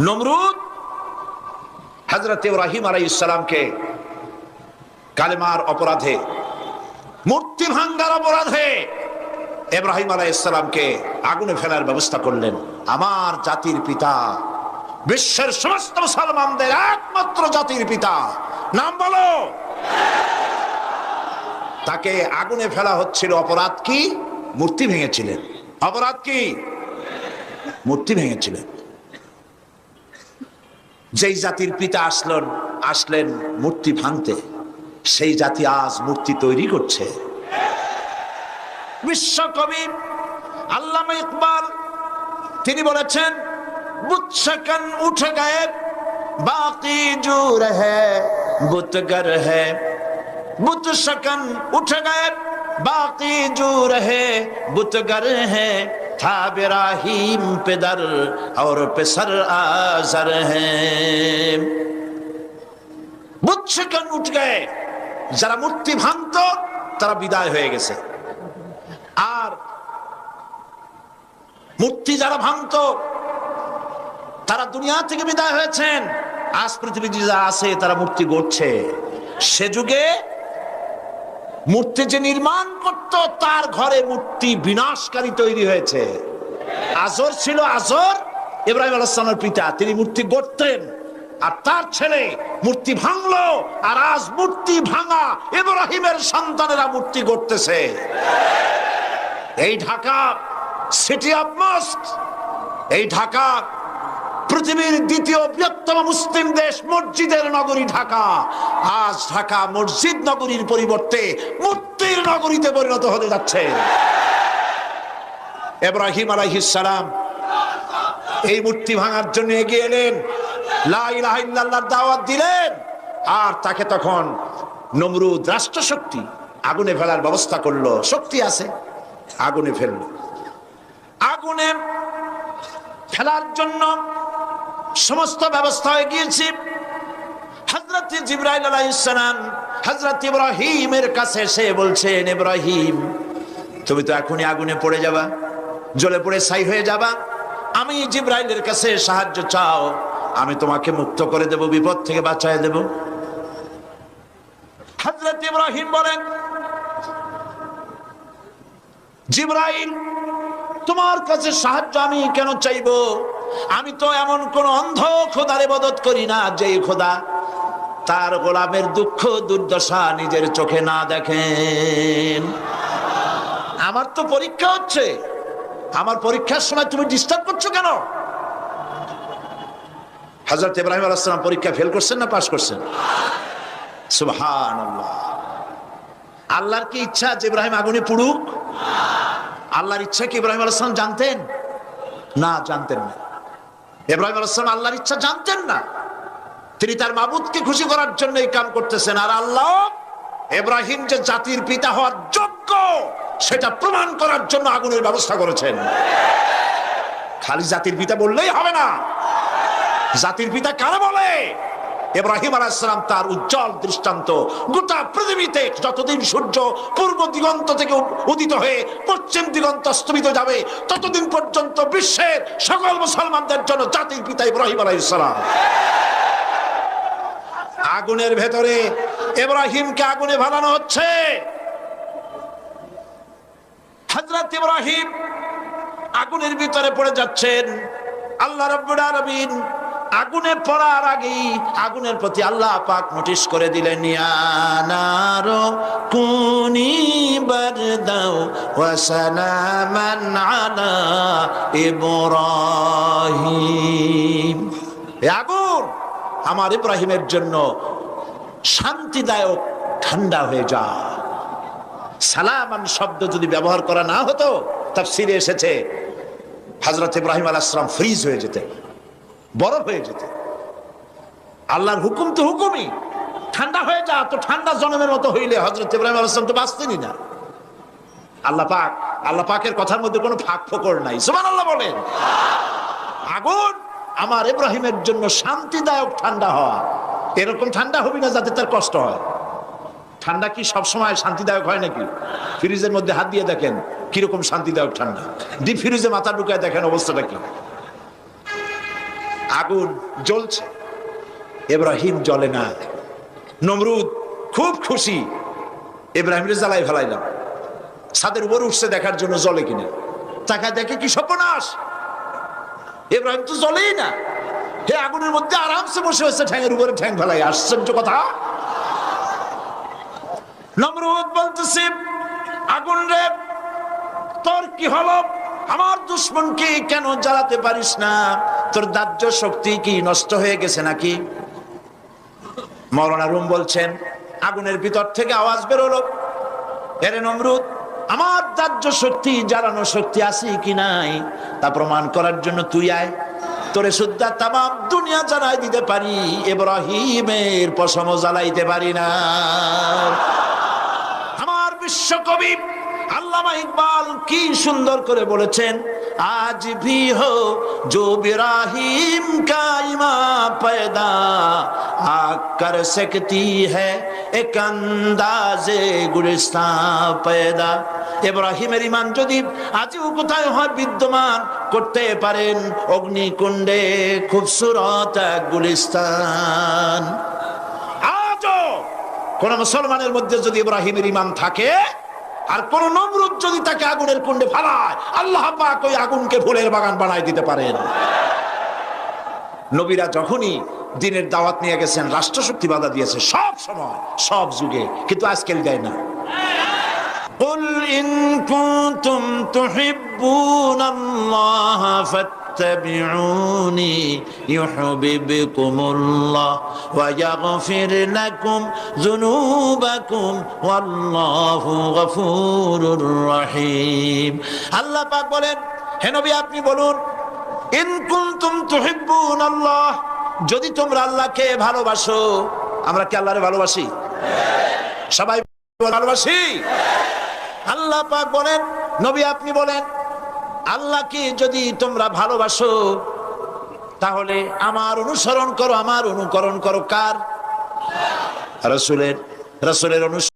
নমরুদ। হজরত ইব্রাহিম আলাই ইসলামকে কালেমার অপরাধে, মূর্তি ভাঙ্গার অপরাধে ইব্রাহিম আলাই ইসলামকে আগুনে ফেলার ব্যবস্থা করলেন। আমার জাতির পিতা, বিশ্বের সমস্ত মুসলমানদের একমাত্র জাতির পিতা। নাম বলো। তাকে আগুনে ফেলা হচ্ছিল অপরাধ কি? মূর্তি ভেঙেছিলেন। অপরাধ কি? মূর্তি ভেঙেছিলেন। যেই জাতির পিতা আসলেন আসলেন মূর্তি ভাঙতে, সেই জাতি আজ মূর্তি তৈরি করছে। বিশ্বকবি আল্লামা ইকবাল, তিনি বলেছেন, বুৎসকান উঠে গায়ে বাকি জোর হুতগর হুতসকন উঠে গায়ে বাকি জোর হুতগর হ্যাঁ था बिराहीम पे दर और पे বুঝছে কেন উঠ যারা মূর্তি ভাঙত তারা বিদায় হয়ে গেছে আর মূর্তি যারা ভাঙত তারা দুনিয়া থেকে বিদায় হয়েছেন আজ পৃথিবীতে যারা আছে তারা মূর্তি গড়ছে সে যুগে মূর্তি যে নির্মাণ করত, তার ঘরে মূর্তি বিনাশকারী তৈরি হয়েছে। আজর ছিল আজর, ইব্রাহিম আলাহামের পিতা, তিনি মূর্তি গড়তেন, আর তার ছেলে মূর্তি ভাঙলো, আর আজ মূর্তি ভাঙা ইব্রাহিমের সন্তানেরা মূর্তি গড়তেছে। এই ঢাকা সিটি অফ মস্ট এই ঢাকা পৃথিবীর দ্বিতীয় বৃহত্তম মুসলিম দেশ মসজিদের নগরী ঢাকা। আজ ঢাকা মসজিদ নগরীর পরিবর্তে মূর্তির নগরীতে পরিণত হতে যাচ্ছে। এব্রাহিম সালাম এই মূর্তি ভাঙার জন্য এগিয়ে এলেন। দাওয়াত দিলেন। আর তাকে তখন নমরুদ রাষ্ট্রশক্তি আগুনে ফেলার ব্যবস্থা করল। শক্তি আছে, আগুনে ফেলল। আগুনে ফেলার জন্য সমস্ত ব্যবস্থা হয়ে গিয়েছে। হজরত জিব্রাইল আলাইসালাম হজরত ইব্রাহিমের কাছে এসে বলছেন, ইব্রাহিম, তুমি তো এখনই আগুনে পড়ে যাবা, জ্বলে পড়ে ছাই হয়ে যাবা। আমি জিব্রাইলের কাছে সাহায্য চাও, আমি তোমাকে মুক্ত করে দেব, বিপদ থেকে বাঁচায় দেব। হজরত ইব্রাহিম বলেন, জিব্রাইল, তোমার কাছে সাহায্য আমি কেন চাইব? আমি তো এমন কোন অন্ধ খোদার ইবাদত করি না যে খোদা তার গোলামের দুঃখ, দুর্দশা নিজের চোখে না দেখেন। আমার তো পরীক্ষা হচ্ছে। আমার পরীক্ষার সময় তুমি ডিস্টার্ব করছ কেন? হজরত ইব্রাহিম আলাইসালাম পরীক্ষা ফেল করছেন না পাশ করছেন? আল্লাহর কি ইচ্ছা যে ইব্রাহিম আগুনে পুড়ুক? আল্লাহর ইচ্ছা কি ইব্রাহিম আলাইসালাম জানতেন? না জানতেন না। ইব্রাহিম আলাইসালাম আল্লাহর ইচ্ছা জানতেন না। তিনি তার মাবুদকে খুশি করার জন্য এই কাম করতেছেন। আর আল্লাহ এব্রাহিম যে জাতির পিতা হওয়ার যোগ্য, সেটা প্রমাণ করার জন্য আগুনের ব্যবস্থা করেছেন। খালি জাতির পিতা বললেই হবে না। জাতির পিতা কারা বলে? ইব্রাহিম আলাইসালাম তার উজ্জ্বল দৃষ্টান্ত গোটা পৃথিবীতে যতদিন সূর্য পূর্ব দিগন্ত থেকে উদিত হয়ে পশ্চিম দিগন্ত অস্তমিত যাবে, ততদিন পর্যন্ত বিশ্বের সকল মুসলমানদের জন্য জাতির পিতা ইব্রাহিম আলাইসালাম আগুনের ভেতরে ইব্রাহিমকে আগুনে ভালানো হচ্ছে। হজরত ইব্রাহিম আগুনের ভিতরে পড়ে যাচ্ছেন। আল্লাহ রব্বুল আলামিন আগুনে পড়ার আগেই আগুনের প্রতি আল্লাহ পাক নোটিশ করে দিলেন আগুন আমার ইব্রাহিমের জন্য শান্তিদায়ক ঠান্ডা হয়ে যা। সালামান শব্দ যদি ব্যবহার করা না হতো, তাফসিরে এসেছে হজরত ইব্রাহিম আলাইসালাম ফ্রিজ হয়ে যেতে বরফ হয়ে যেতে। আল্লাহর হুকুম তো হুকুমই। ঠান্ডা হয়ে যা, তো ঠান্ডা জনমের মতো হইলে হজরত ইব্রাহিম আলাইসালাম তো বাঁচতেনই না। আল্লাহ পাক, আল্লাহ পাকের কথার মধ্যে কোনো ফাঁক ফোকর নাই। সুমান আল্লাহ বলেন। আগুন আমার ইব্রাহিমের জন্য শান্তিদায়ক ঠান্ডা হওয়া। এরকম ঠান্ডা হবি না যাতে তার কষ্ট হয়। ঠান্ডা কি সবসময় শান্তিদায়ক হয় নাকি? ফ্রিজের মধ্যে হাত দিয়ে দেখেন কীরকম শান্তিদায়ক ঠান্ডা। ডিপ ফ্রিজে মাথা ঢুকায় দেখেন অবস্থাটা কি? আগুন জ্বলছে। ইব্রাহিম জ্বলে না। নমরুদ খুব খুশি। ইব্রাহিমের জ্বালাই ফেলাইলাম। ছাদের উপর উঠছে দেখার জন্য জলে কিনা। টাকা দেখে কি সর্বনাশ। ইব্রাহিম তো জ্বলেই না। হে আগুনের মধ্যে আরামসে বসে হয়েছে, ঠ্যাঙের উপরে ঠ্যাং ফেলাই আশ্চর্য কথা। নমরুদ বলতেছে, আগুন রে, তোর কি হলো? আমার দুশ্মনকে কেন জ্বালাতে পারিস না? তোর দাহ্য শক্তি কি নষ্ট হয়ে গেছে নাকি? মৌলানা রুম বলছেন, আগুনের ভিতর থেকে আওয়াজ বেরোলো। এরে নমরুদ, আমার দাহ্য শক্তি, জ্বালানো শক্তি আছে কি নাই? তা প্রমাণ করার জন্য তুই আয়। তোরে সুদ্ধা তামাম দুনিয়া জ্বালাই দিতে পারি ইব্রাহিমের পশম জ্বালাইতে পারি না। আমার বিশ্বকবি আল্লামা ইকবাল কি সুন্দর করে বলেছেন আজ ভি হো जो बिराहिम का इमा पैदा आग कर सकती है एक अंदाजे गुलिस्तान पैदा ইব্রাহিমের ইমান যদি আজও কোথায় হয় বিদ্যমান করতে পারেন অগ্নিকুণ্ডে খুবসুরত এক গুলিস্তান আজও কোন মুসলমানের মধ্যে যদি ইব্রাহিমের ইমান থাকে আর কোন নমরুদ যদি তাকে আগুনের কুণ্ডে ফালায় আল্লাহ পাক ওই আগুনকে ফুলের বাগান বানায় দিতে পারেন নবীরা যখনই দিনের দাওয়াত নিয়ে গেছেন রাষ্ট্রশক্তি বাধা দিয়েছে সব সময় সব যুগে কিন্তু আজকাল দেয় না قل إن كنتم تحبون الله فاتبعوني يحببكم الله ويغفر لكم ذنوبكم والله غفور رحيم আল্লাহ পাক বলেন হে নবী আপনি বলুন ইন কুনতুম তুহিব্বুন আল্লাহ যদি তোমরা আল্লাহকে ভালোবাসো আমরা কি আল্লাহরে ভালোবাসি সবাই ভালোবাসি আল্লাহ পাক বলেন নবী আপনি বলেন আল্লাহকে যদি তোমরা ভালোবাসো, তাহলে আমার অনুসরণ করো, আমার অনুকরণ করো কার? রসুলের রসুলের অনুসরণ